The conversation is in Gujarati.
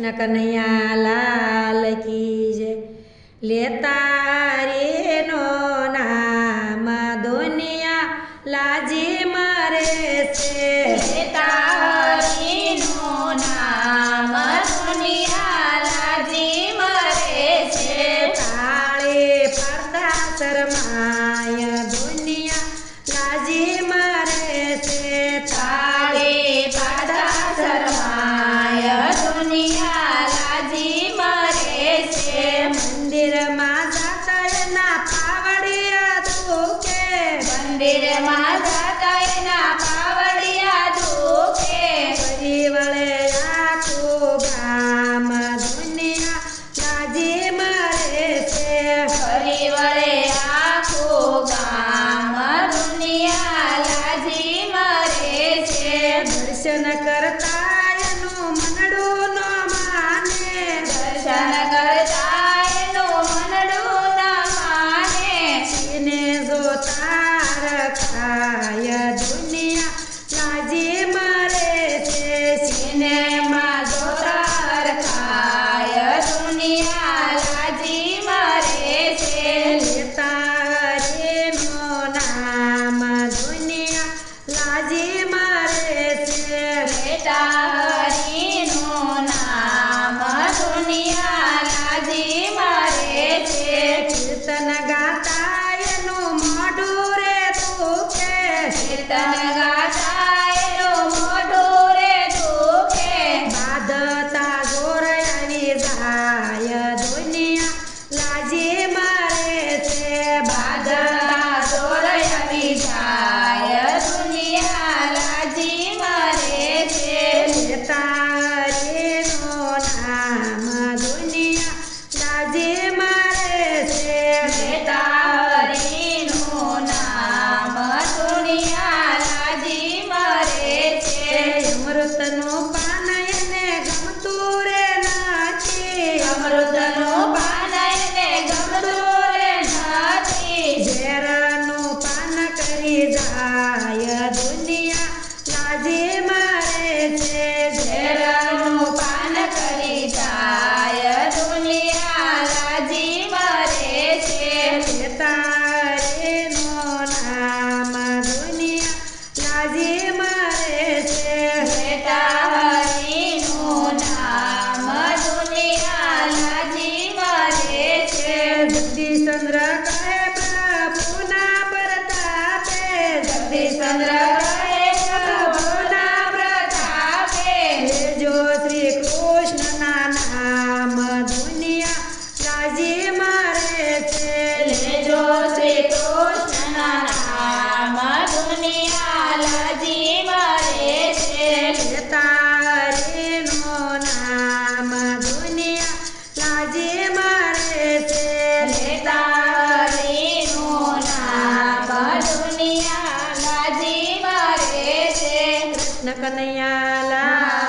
કૃષ્ણ કનૈયા લાલ કી જય. લેતા રે નો નામ દુનિયા લાજી મારે છે. તાળે ફરતા શરમ ದರ್ಶನಕ tenaga માતાજી મારે છે. તારીનું નામ દુનિયાજી મારે છે. જગદીશચંદ્ર કહે પ્રભુના પ્રતાપે. જગદીશચંદ્ર કૃષ્ણ કનૈયા